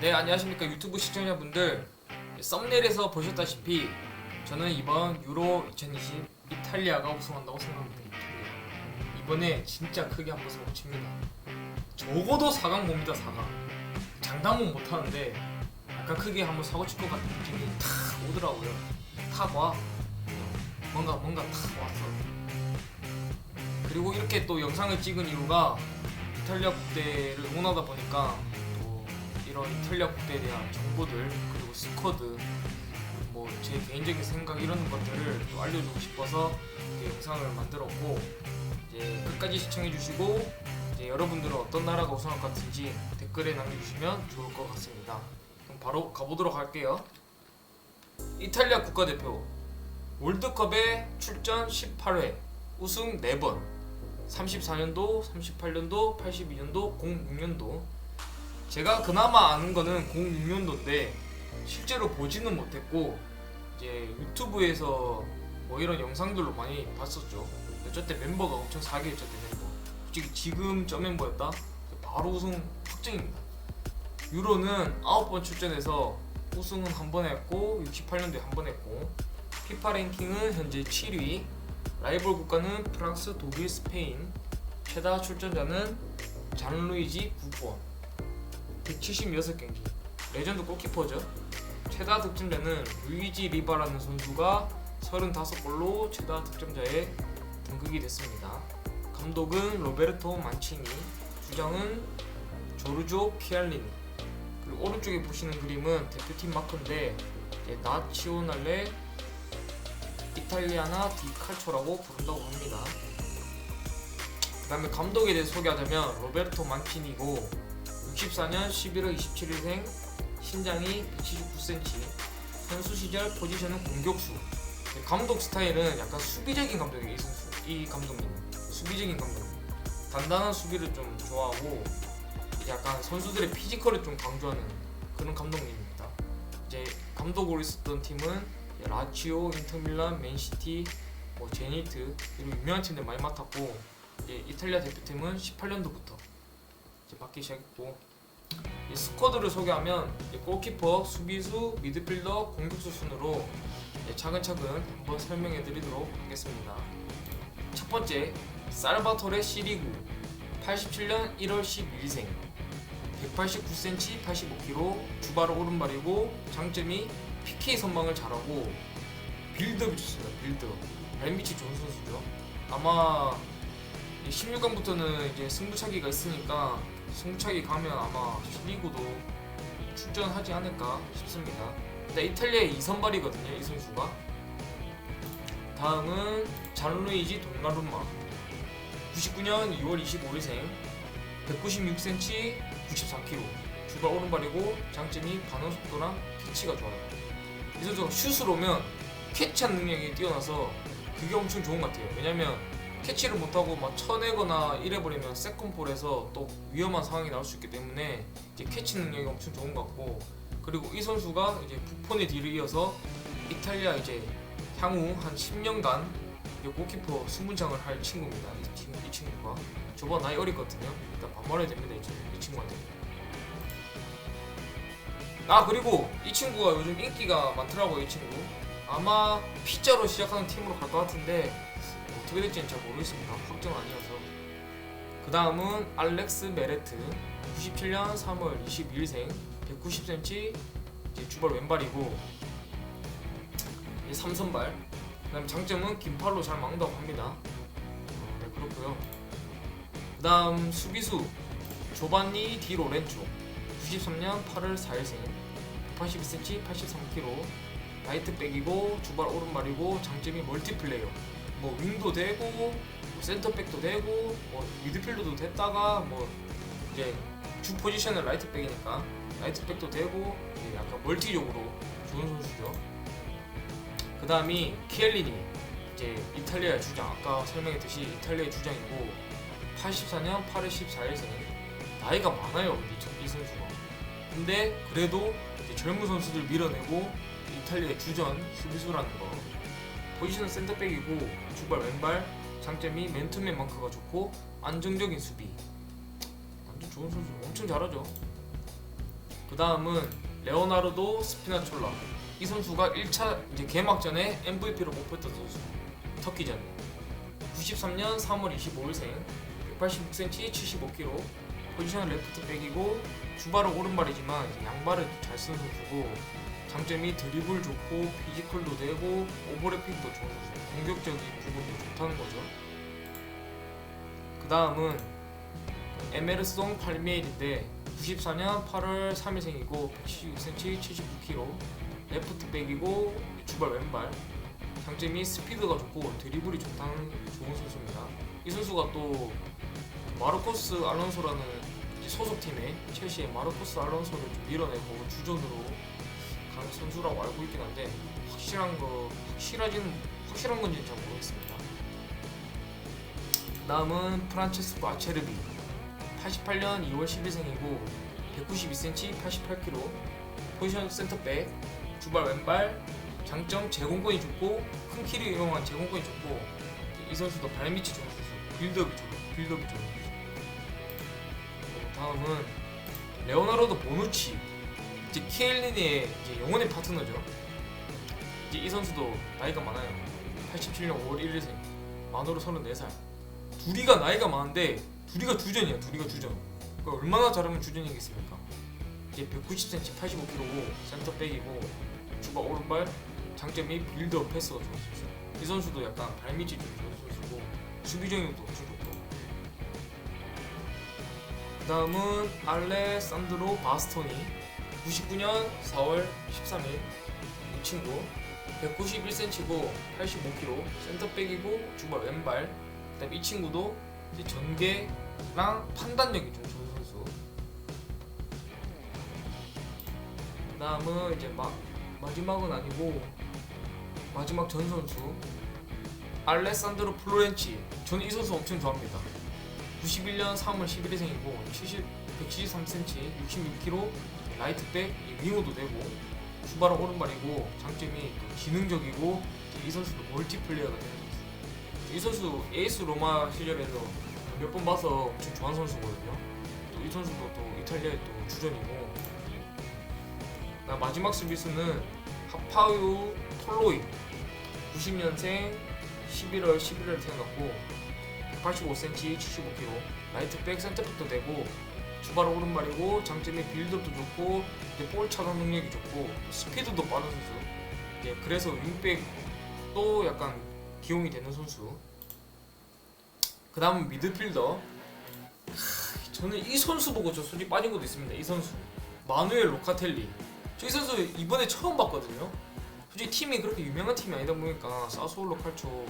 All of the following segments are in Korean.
네 안녕하십니까 유튜브 시청자분들. 썸네일에서 보셨다시피 저는 이번 유로 2020 이탈리아가 우승한다고 생각합니다. 이번에 진짜 크게 한번 사고 칩니다. 적어도 4강 봅니다 4강. 장담은 못하는데 약간 크게 한번 사고 칠 것 같은 느낌이 탁 오더라고요. 탁 와. 뭔가 뭔가 탁 왔어 그리고 이렇게 또 영상을 찍은 이유가 이탈리아 국대를 응원하다 보니까 또 이런 이탈리아 국대에 대한 정보들 그리고 스쿼드 뭐 제 개인적인 생각 이런 것들을 또 알려주고 싶어서 영상을 만들었고 이제 끝까지 시청해주시고 이제 여러분들은 어떤 나라가 우승할 것 같은지 댓글에 남겨주시면 좋을 것 같습니다. 그럼 바로 가보도록 할게요. 이탈리아 국가대표 월드컵에 출전 18회 우승 4번 34년도, 38년도, 82년도, 06년도 제가 그나마 아는 거는 06년도인데 실제로 보지는 못했고 이제 유튜브에서 뭐 이런 영상들로 많이 봤었죠. 저때 멤버가 엄청 사기였죠, 때 멤버. 솔직히 지금 저 멤버였다? 바로 우승 확정입니다. 유로는 9번 출전해서 우승은 한 번 했고 68년도에 한 번 했고 피파 랭킹은 현재 7위 라이벌 국가는 프랑스, 독일, 스페인 최다 출전자는 잔루이지 부폰 176경기. 레전드 골키퍼죠. 최다 득점자는 루이지 리바라는 선수가 35골로 최다 득점자에 등극이 됐습니다. 감독은 로베르토 만치니 주장은 조르조 키알리니. 그리고 오른쪽에 보시는 그림은 대표팀 마크인데 나치오날레 이탈리아나 디 칼초라고 부른다고 합니다. 그 다음에 감독에 대해 소개하자면 로베르토 만치니고 64년 11월 27일생 신장이 179cm 선수 시절 포지션은 공격수. 감독 스타일은 약간 수비적인 감독이에요 이 선수. 이 감독님. 수비적인 감독님 단단한 수비를 좀 좋아하고 약간 선수들의 피지컬을 좀 강조하는 그런 감독님입니다. 이제 감독으로 있었던 팀은 라치오, 인터밀란, 맨시티, 뭐 제니트 이런 유명한 팀들 많이 맡았고 이탈리아 대표팀은 18년도부터 이제 맡기 시작했고 이 스쿼드를 소개하면 이제 골키퍼, 수비수, 미드필더, 공격수 순으로 차근차근 한번 설명해 드리도록 하겠습니다. 첫 번째 살바토레 시리구 87년 1월 12일생 189cm, 85kg, 주바로 오른발이고 장점이 PK 선방을 잘하고 빌드업이 좋습니다. 빌드업. 발밑이 좋은 선수죠. 아마 16강부터는 이제 승부차기가 있으니까 승부차기 가면 아마 리그도 출전하지 않을까 싶습니다. 일단 이탈리아의 2선발이거든요. 이 선수가. 다음은 잔루이지 동나루마 99년 2월 25일생 196cm 94kg 주발 오른발이고 장점이 반응 속도랑 캐치가 좋아요. 이 선수가 슛을 오면 캐치한 능력이 뛰어나서 그게 엄청 좋은 것 같아요. 왜냐면 캐치를 못하고 막 쳐내거나 이래버리면 세컨볼에서 또 위험한 상황이 나올 수 있기 때문에 이제 캐치 능력이 엄청 좋은 것 같고 그리고 이 선수가 이제 부폰의 뒤를 이어서 이탈리아 이제 향후 한 10년간 이제 골키퍼 수문장을 할 친구입니다. 이, 친, 이 친구가 저보다 나이 어리거든요. 일단 반말해야 됩니다. 이, 친구, 이 친구한테. 아 그리고 이 친구가 요즘 인기가 많더라고요. 이 친구. 아마 피자로 시작하는 팀으로 갈 것 같은데 어떻게 될지는 잘 모르겠습니다. 확정 아니어서. 그 다음은 알렉스 메레트. 97년 3월 22일생. 190cm 이제 주발 왼발이고 이제 삼선발. 그 다음 장점은 긴팔로 잘 막는다고 합니다. 어, 네 그렇고요. 그 다음 수비수. 조반니 디 로렌초 93년 8월 4일생. 182cm 83kg 라이트백이고 주발 오른발이고 장점이 멀티플레이어 뭐 윙도 되고 뭐 센터백도 되고 뭐 미드필더도 됐다가 뭐 이제 주 포지션은 라이트백이니까 라이트백도 되고 이제 약간 멀티적으로 좋은 선수죠. 그 다음이 키엘리니 이제 이탈리아의 주장 아까 설명했듯이 이탈리아의 주장이고 84년 8월 14일생 나이가 많아요 이, 저- 이 선수가. 근데 그래도 젊은 선수들 밀어내고 이탈리아의 주전 수비수라는 거 포지션은 센터백이고 주발 왼발 장점이 맨투맨 마크가 좋고 안정적인 수비 완전 좋은 선수 엄청 잘하죠 그 다음은 레오나르도 스피나촐라. 이 선수가 1차 이제 개막전에 MVP로 뽑혔던 선수. 터키전. 93년 3월 25일생. 186cm, 75kg. 포지션은 레프트 백이고 주발은 오른발이지만 양발을 잘 쓰는 선수고 장점이 드리블 좋고 피지컬도 되고 오버래핑도 선수. 공격적인 부분도 좋다는 거죠. 그 다음은 에메르송 팔메일인데 94년 8월 3일생이고 176cm 79kg 레프트 백이고 주발 왼발 장점이 스피드가 좋고 드리블이 좋다는 좋은 선수입니다 이 선수가 또 마르코스 알론소라는 이제 소속팀의 첼시의 마르코스 알론소를 좀 밀어내고 주전으로 가는 선수라고 알고 있긴 한데 확실한 거 확실하지는 확실한 건지는 잘 모르겠습니다. 다음은 프란체스코 아체르비. 88년 2월 10일생이고 192cm 88kg 포지션 센터백 주발 왼발 장점 제공권이 좋고 큰 키를 이용한 제공권이 좋고 이 선수도 발밑이 좋은 선수 빌드업이 좋은 빌드업이 좋은 그리고 다음은 레오나르도 보누치 이제 키엘린의 이제 영혼의 파트너죠. 이제 이 선수도 나이가 많아요. 87년 5월 1일생 만으로 34살. 둘이가 나이가 많은데 둘이가 주전이야 둘이가 주전. 그러니까 얼마나 잘하면 주전이겠습니까? 이게 190cm 85kg고 센터백이고 주바 오른발 장점이 빌드업 패스가 선수 이 선수도 약간 발밑이 좀 좋은 선수고 수비적인도 엄청 좋고. 그 다음은 알레산드로 바스토니 99년 4월 13일 이 친구 191cm고 85kg 센터백이고 주바 왼발 그다음에 이 친구도 이제 전개랑 판단력이 좀 좋은 선수. 그다음은 이제 마, 마지막은 아니고 마지막 전 선수 알레산드로 플로렌치. 저는 이 선수 엄청 좋아합니다. 91년 3월 11일생이고 70, 173cm, 66kg, 라이트백, 이 윙어도 되고 주발은 오른발이고 장점이 또 기능적이고 이 선수도 멀티플레이어가 되는 선수. 이 선수 에이스 로마 시절에서 몇 번 봐서 엄청 좋아하는 선수거든요. 또 이 선수도 또 이탈리아의 또 주전이고. 나 마지막 수비수는 하파우 톨로이 90년생 11월 11일 태어났고 185cm 75kg 라이트백 센터백도 되고 주발 오른발이고 장점이 빌드업도 좋고 이제 볼 차단 능력이 좋고 스피드도 빠른 선수. 예, 그래서 윙백도 약간 기용이 되는 선수. 그 다음은 미드필더. 하, 저는 이 선수 보고 저 솔직히 빠진 것도 있습니다. 이 선수. 마누엘 로카텔리. 저 이 선수 이번에 처음 봤거든요. 솔직히 팀이 그렇게 유명한 팀이 아니다 보니까 사소올로 칼초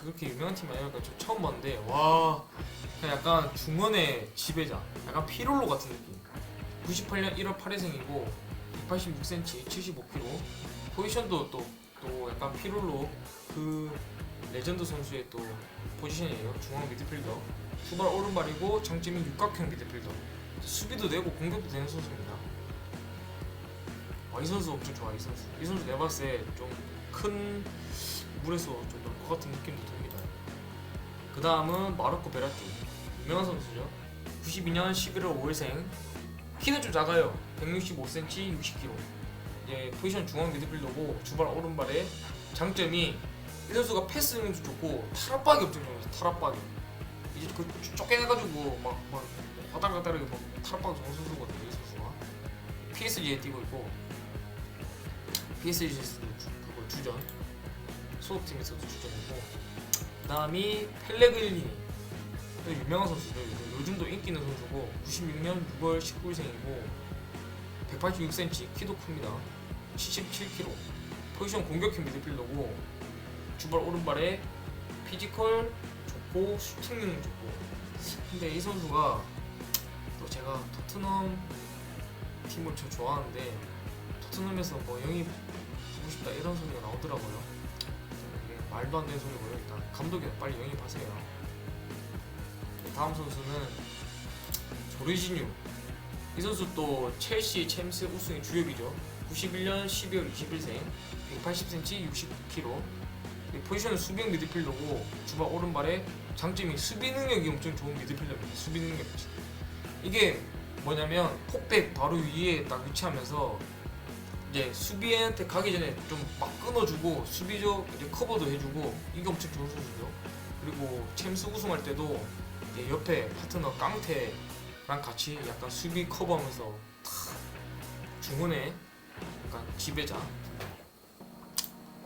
그렇게 유명한 팀이 아니니까 저 처음 봤는데 와 그냥 약간 중원의 지배자 약간 피롤로 같은 느낌. 98년 1월 8일생이고 186cm 75kg 포지션도 또, 또 약간 피롤로 그 레전드 선수의 또 포지션이에요. 중앙 미드필더. 후발 오른발이고 장점이 육각형 미드필더. 수비도 되고 공격도 되는 선수입니다. 아, 이 선수 엄청 좋아 이 선수. 이 선수 내가 봤을 때 좀 큰 물에서 좀 같은 느낌도 듭니다. 그 다음은 마르코 베라티 유명한 선수죠. 92년 11월 5일생 키는 좀 작아요. 165cm 60kg 이제 포지션 중앙 미드필더고 주발 오른발에 장점이 이 선수가 패스 능력도 좋고 탈압박이 엄청 좋아요 탈압박이. 이제 그 쫓겨내가지고 막막 바닥바닥하게 막 탈압박 좋은 선수거든요 이 선수가. PSG에 뛰고 있고 PSG에서도 주, 그거 주전 소속팀에서도 주전이고 그 다음이 펠레그리니 또 유명한 선수죠 요즘- 요즘도 인기 있는 선수고 96년 6월 19일생이고 186cm 키도 큽니다. 77kg 포지션 공격형 미드필더고 주발 오른발에 피지컬 좋고 슈팅 능력 좋고. 근데 이 선수가 또 제가 토트넘 팀을 저 좋아하는데 토트넘에서 뭐 영입 하고 싶다 이런 소리가 나오더라고요 말도 안 되는 소리고요. 일단 감독이 빨리 영입하세요. 다음 선수는 조르지뉴. 이 선수 또 첼시 챔스 우승의 주역이죠. 91년 12월 20일생 180cm 69kg 포지션은 수비형 미드필더고 주발 오른발에 장점이 수비 능력이 엄청 좋은 미드필더입니다. 수비 능력 이게 뭐냐면 폭백 바로 위에 딱 위치하면서 이제 수비한테 가기 전에 좀 막 끊어주고 수비적 이제 커버도 해주고 이게 엄청 좋은 선수죠. 그리고 챔스 우승할 때도 이제 옆에 파트너 깡태랑 같이 약간 수비 커버하면서 탁 중원의 약간 지배자.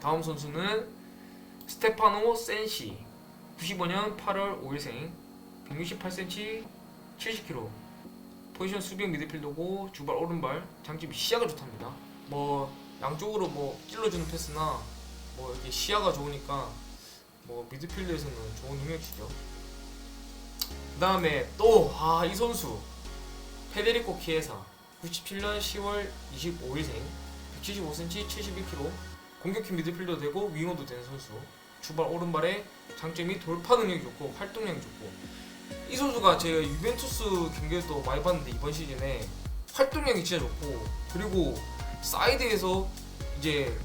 다음 선수는 스테파노 센시 95년 8월 5일생 168cm 70kg 포지션 수비형 미드필더고 주발 오른발 장점이 시야가 좋답니다 뭐 양쪽으로 뭐 찔러주는 패스나 뭐 이게 시야가 좋으니까 뭐 미드필더에서는 좋은 능력치죠. 그 다음에 또 아 이 선수. 페데리코 키에사. 97년 10월 25일생. 175cm 71kg 공격형 미드필더 되고 윙어도 되는 선수. 주발 오른발에 장점이 돌파 능력이 좋고 활동량이 좋고. 이 선수가 제가 유벤투스 경기에도 많이 봤는데 이번 시즌에 활동량이 진짜 좋고 그리고 사이드에서 이제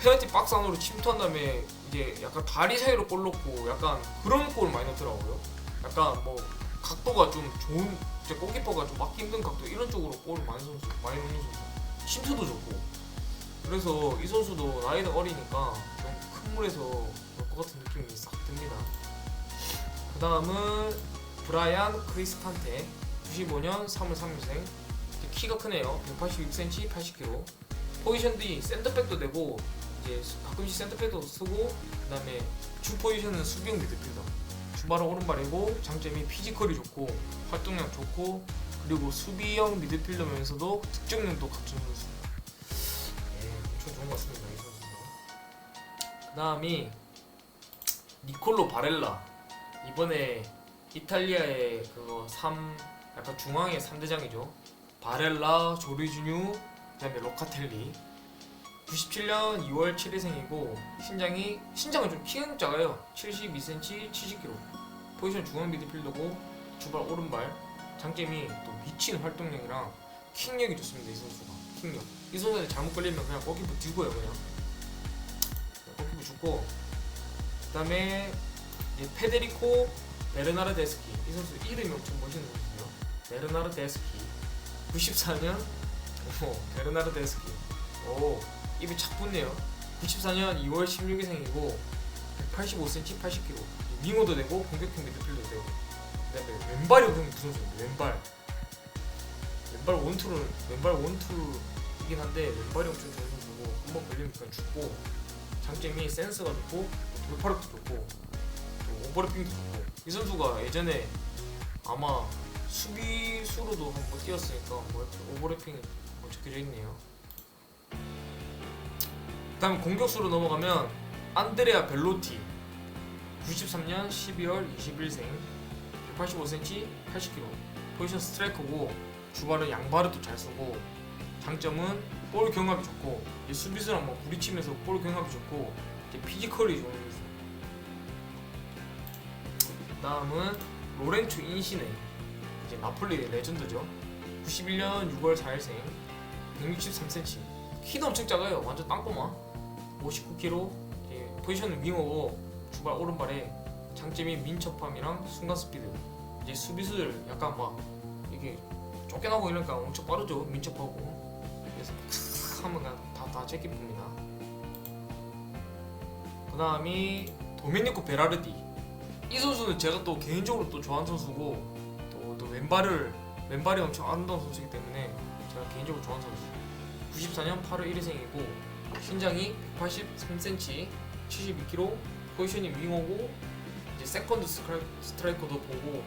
페널티 박스 안으로 침투한 다음에 이제 약간 다리 사이로 골 넣고 약간 그런 골을 많이 넣더라고요. 약간 뭐 각도가 좀 좋은 이제 골키퍼가 좀 막기 힘든 각도 이런 쪽으로 골을 많이 선수 많이 넣는 선수. 침투도 좋고 그래서 이 선수도 나이가 어리니까 좀 큰 물에서 놀것 같은 느낌이 싹 듭니다. 그 다음은 브라이안 크리스탄테 95년 3월 3일생 키가 크네요. 186cm 80kg 포지션 D 센터백도 되고 이제 가끔씩 센터백도 쓰고 그 다음에 주 포지션은 수비형 미드필더 주발은 오른발이고 장점이 피지컬이 좋고 활동량 좋고 그리고 수비형 미드필더면서도 득점력도 갖춘 선수 예, 엄청 좋은 것 같습니다 이 선수도 그 다음이 니콜로 바렐라. 이번에 이탈리아의 그거 3 약간 중앙의 3대장이죠. 바렐라, 조리주뉴, 그다음에 로카텔리. 97년 2월 7일생이고 신장이 신장은 좀 키는 작아요. 72cm, 70kg. 포지션 중앙 미드필더고 주발 오른발. 장점이 또 미친 활동력이랑 킥력이 좋습니다. 이 선수가 킥력. 이 선수한테 잘못 걸리면 그냥 골키퍼 뒤고요 그냥. 골키퍼 죽고 그다음에 이 페데리코 베르나르데스키 이 선수 이름이 엄청 멋있는 선수죠. 베르나르데스키 94년? 오 베르나르데스키. 오 입이 착 붙네요. 94년 2월 16일 생이고 185cm 80kg 윙어도 되고 공격형 미드필더도 되고. 그다음에 왼발이 그냥 그 선수입니다. 왼발. 왼발 원투를 왼발 원투이긴 한데 왼발이 엄청 좋은 선수고 한 번 걸리면 그냥 죽고 장점이 센스가 좋고 돌파력도 좋고 또 오버래핑도 좋고. 이 선수가 예전에 아마 수비수로도 한번 뛰었으니까 뭐 오버래핑이 뭐 적혀져 있네요. 그다음 공격수로 넘어가면 안드레아 벨로티. 93년 12월 21생 185cm 80kg 포지션 스트라이커고 주발은 양발을 또 잘 쓰고 장점은 볼 경합이 좋고 이 수비수랑 뭐 부딪히면서 볼 경합이 좋고 피지컬이 좋은 선수 다음은 로렌초 인시네 이제 나폴리 레전드죠. 91년 6월 4일생 163cm 키도 엄청 작아요. 완전 땅꼬마. 59kg 예, 포지션은 윙어고 주발 오른발에 장점이 민첩함이랑 순간 스피드. 이제 수비수들 약간 막 이게 쫓겨나고 이러니까 엄청 빠르죠. 민첩하고. 그래서 탁 하면 다다 제끼 봅니다. 그 다음이 도미니코 베라르디. 이 선수는 제가 또 개인적으로 또 좋아하는 선수고 왼발을 왼발이 엄청 아름다운 선수이기 때문에 제가 개인적으로 좋아하는 선수 94년 8월 1일생이고 신장이 183cm 72kg 포지션이 윙어고 이제 세컨드 스크라이, 스트라이커도 보고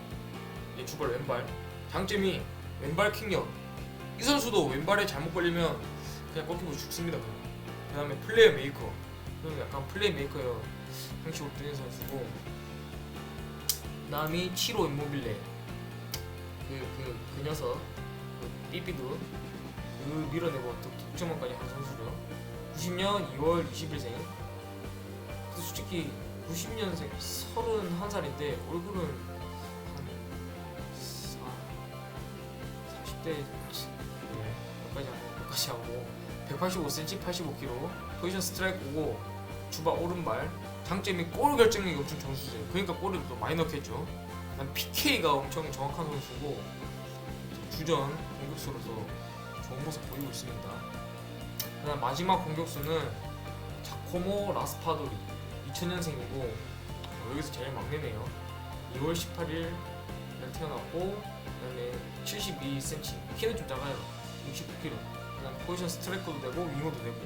이제 주발 왼발. 장점이 왼발 킥력. 이 선수도 왼발에 잘못 걸리면 그냥 골키퍼 죽습니다 그 다음에 플레이 메이커. 그럼 약간 플레이 메이커의 형식으로 뛰는 선수고 다음이 치로 임모빌레 그, 그, 그 녀석 그 삐삐도 그 밀어내고 또 득점왕까지 한 선수죠. 90년 2월 20일생. 근데 솔직히 90년생 31살인데 얼굴은 한 사- 40대 몇까지 하고 몇까지 하고 185cm 85kg 포지션 스트라이크고 주바 오른발. 장점이 골 결정력이 엄청 선수예요. 그러니까 골을 또 많이 넣겠죠 그다음 PK가 엄청 정확한 선수고 주전 공격수로서 좋은 모습 보이고 있습니다. 그다음 마지막 공격수는 자코모 라스파도리 2000년생이고 여기서 제일 막내네요. 2월 18일 태어났고 그다음에 72cm 키는 좀 작아요. 69kg. 그다음 포지션 스트라이커도 되고 윙어도 되고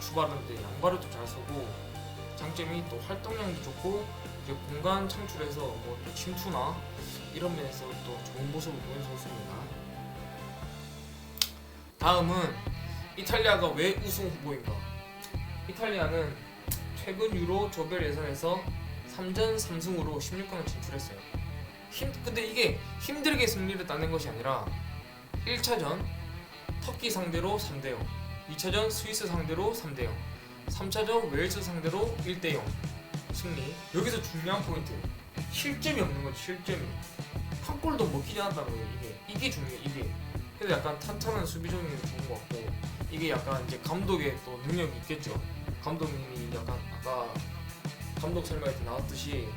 주발인데 양발을 또잘 쓰고 장점이 또 활동량도 좋고 이제 공간 창출해서 뭐 또 침투나 이런 면에서 또 좋은 모습을 선수입니다. 다음은 이탈리아가 왜 우승 후보인가? 이탈리아는 최근 유로 조별 예선에서 3전 3승으로 16강을 진출했어요. 힘 근데 이게 힘들게 승리를 따낸 것이 아니라 1차전 터키 상대로 3대 0, 2차전 스위스 상대로 3대 0, 3차전 웨일스 상대로 1대 0 승리. 여기서 중요한 포인트. 실점이 없는 거지 실점이. 한 골도 먹히지 않았다는 거예요 이게. 이게 중요해 이게. 그래서 약간 탄탄한 수비적인 게 좋은 것 같고 이게 약간 이제 감독의 또 능력이 있겠죠. 감독님이 약간 아까 감독 설명에 나왔듯이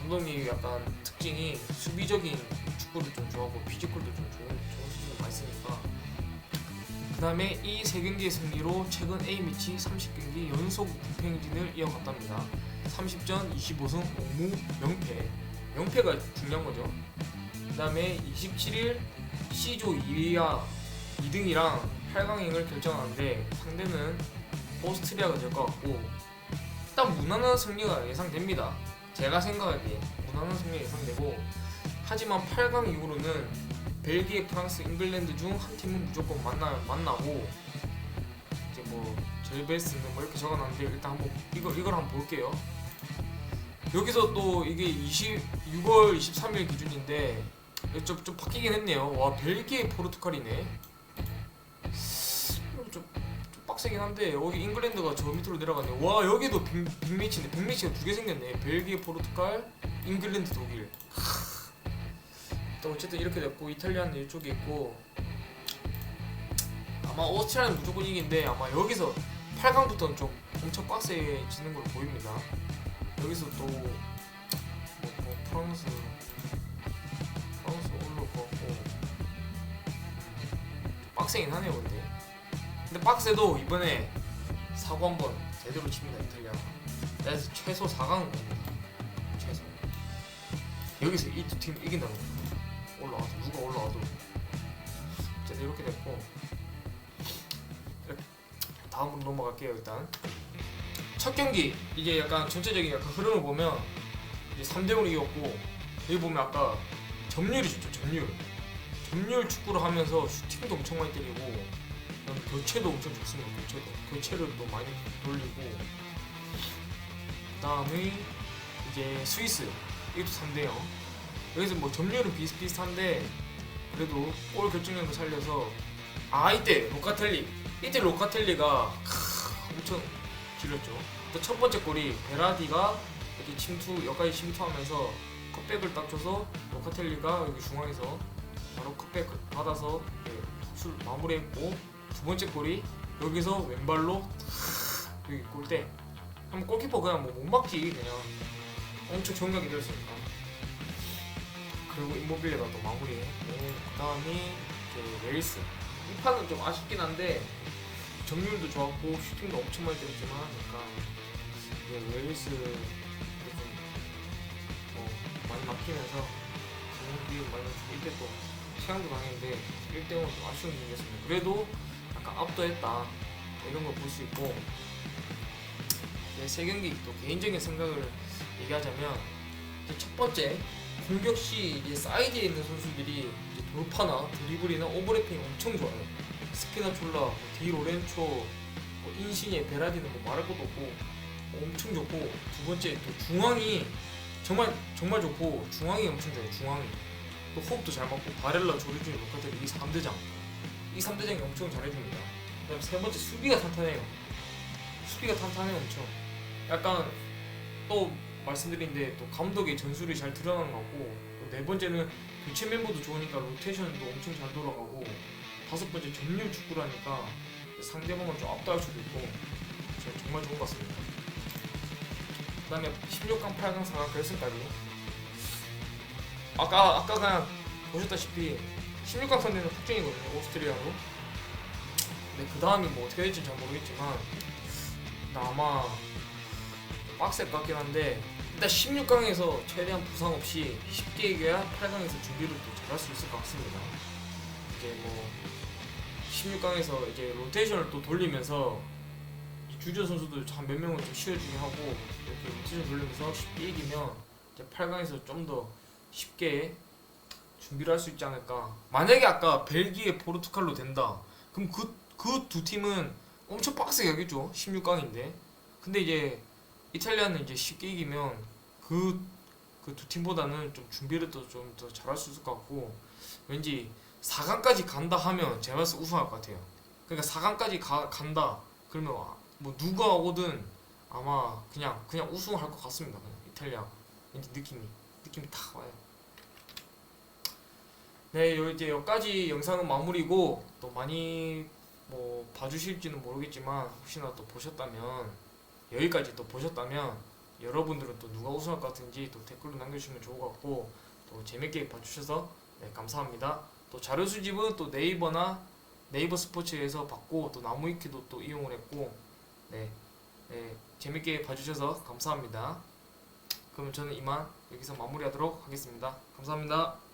감독님이 약간 특징이 수비적인 축구를 좀 좋아하고 피지컬도 좀 좋은 좋은 수준을 많이 쓰니까 그 다음에 이 세 경기의 승리로 최근 A매치 30경기 연속 무패 행진을 이어갔답니다. 30전 25승 5무 0패 0패가 중요한 거죠. 그 다음에 27일 C조 2위와 2등이랑 8강행을 결정하는데 상대는 오스트리아가 될 것 같고 일단 무난한 승리가 예상됩니다. 제가 생각하기에 무난한 승리 예상되고 하지만 8강 이후로는 벨기에, 프랑스, 잉글랜드 중 한 팀은 무조건 만나 만나고 이제 뭐 젤베스는 뭐 이렇게 적어놨는데 일단 한번 이거 이걸 한번 볼게요. 여기서 또 이게 20 6월 23일 기준인데 좀, 좀 바뀌긴 했네요. 와 벨기에, 포르투갈이네. 좀, 좀 빡세긴 한데 여기 잉글랜드가 저 밑으로 내려가네. 와 여기도 빅, 빅매치인데 빅매치가 두 개 생겼네. 벨기에, 포르투갈, 잉글랜드, 독일. 또 어쨌든 이렇게 됐고 이탈리아는 이쪽에 있고 아마 오스트리아는 무조건 이긴데 아마 여기서 8강부터는 좀 엄청 빡세지는 걸로 보입니다. 여기서 또 뭐, 뭐 프랑스 프랑스 올라올 것 같고 좀 빡세긴 하네요 근데. 근데 빡세도 이번에 사고 한번 제대로 칩니다 이탈리아 그래서 최소 4강은 갑니다 최소. 여기서 이 두 팀 이긴다는 거 올라와서 누가 올라와도 어쨌든 이렇게 됐고 다음으로 넘어갈게요 일단. 첫 경기 이게 약간 전체적인 약간 흐름을 보면 이제 3대 0으로 이겼고 여기 보면 아까 점유율이 좋죠 점유율. 점유율 축구를 하면서 슈팅도 엄청 많이 때리고 교체도 엄청 좋습니다 교체도. 교체를 또 많이 돌리고. 그다음에 이제 스위스 이것도 3대 0 여기서 뭐 점유율은 비슷비슷한데 그래도 골 결정력을 살려서 아 이때 로카텔리 이때 로카텔리가 크, 엄청 길었죠. 또 첫 번째 골이 베라디가 이렇게 침투 여기까지 침투하면서 컵백을 딱 줘서 로카텔리가 여기 중앙에서 바로 컵백 받아서 술 마무리했고 두 번째 골이 여기서 왼발로 탁 여기 골대 한번 골키퍼 그냥 뭐 못 막지 그냥 엄청 정각이 되었으니까 그리고 임모빌레가 또 마무리했고 그 다음이 이제 웨일스 이 판은 좀 아쉽긴 한데 정률도 좋았고 슈팅도 엄청 많이 때렸지만 약간 이제 웨일스 좀뭐 많이 막히면서 경기 많이 이때 또 시간도 강했는데 1대0은 좀 아쉬운 경기였습니다. 그래도 약간 압도했다 이런 걸 볼 수 있고 세 경기 또 개인적인 생각을 얘기하자면 첫 번째 공격 시 사이드에 있는 선수들이 돌파나 드리블이나 오버래핑이 엄청 좋아요. 스피나촐라, 뭐 디 로렌초, 뭐 인시니에 베라디는 뭐 말할 것도 없고 엄청 좋고 두 번째 또 중앙이 정말 정말 좋고 중앙이 엄청 좋아요. 중앙이 또 호흡도 잘 맞고 바렐라, 조르주니, 로카텔리 이 3대장 이 3대장이 엄청 잘해줍니다. 그다음 세 번째 수비가 탄탄해요. 수비가 탄탄해요 엄청. 약간 또 말씀드린 데 또 감독의 전술이 잘 드러나는 것 같고 또네 번째는 교체 멤버도 좋으니까 로테이션도 엄청 잘 돌아가고 다섯 번째 점유 축구라니까 상대방을 좀 압도할 수도 있고 저- 정말 좋은 것 같습니다. 그 다음에 16강, 8강, 4강 결승까지 아까 아까 그냥 보셨다시피 16강 상대는 확정이거든요. 오스트리아로. 네, 그 다음이 뭐 어떻게 될지 잘 모르겠지만 나 아마 빡셀 것 같긴 한데 일단 16강에서 최대한 부상 없이 쉽게 이겨야 8강에서 준비를 또 잘할 수 있을 것 같습니다. 이제 뭐 16강에서 이제 로테이션을 또 돌리면서 이 주전 선수들 한몇 명을 좀 쉬어주게 하고 이렇게 로테이션 돌리면서 쉽게 이기면 이제 8강에서 좀 더 쉽게 준비를 할 수 있지 않을까. 만약에 아까 벨기에 포르투갈로 된다. 그럼 그 그 두 팀은 엄청 빡세게 하겠죠. 16강인데. 근데 이제 이탈리아는 이제 쉽게 이기면 그 그 두 팀보다는 좀 준비를 또좀더 잘할 수 있을 것 같고 왠지 4강까지 간다 하면 때 우승할 것 같아요. 그러니까 4강까지 가, 간다 그러면 아, 뭐 누가 오든 아마 그냥 그냥 우승을 할것 같습니다. 그냥 이탈리아 왠지 느낌이 느낌이 탁 와요. 네, 요 이제 여기까지 영상은 마무리고 또 많이 뭐 봐주실지는 모르겠지만 혹시나 또 보셨다면 여기까지 또 보셨다면 여러분들은 또 누가 우승할 것 같은지 또 댓글로 남겨주시면 좋을 것 같고 또 재밌게 봐주셔서 네, 감사합니다. 또 자료 수집은 또 네이버나 네이버 스포츠에서 받고 또 나무위키도 또 이용을 했고 네, 네 재밌게 봐주셔서 감사합니다. 그러면 저는 이만 여기서 마무리하도록 하겠습니다. 감사합니다.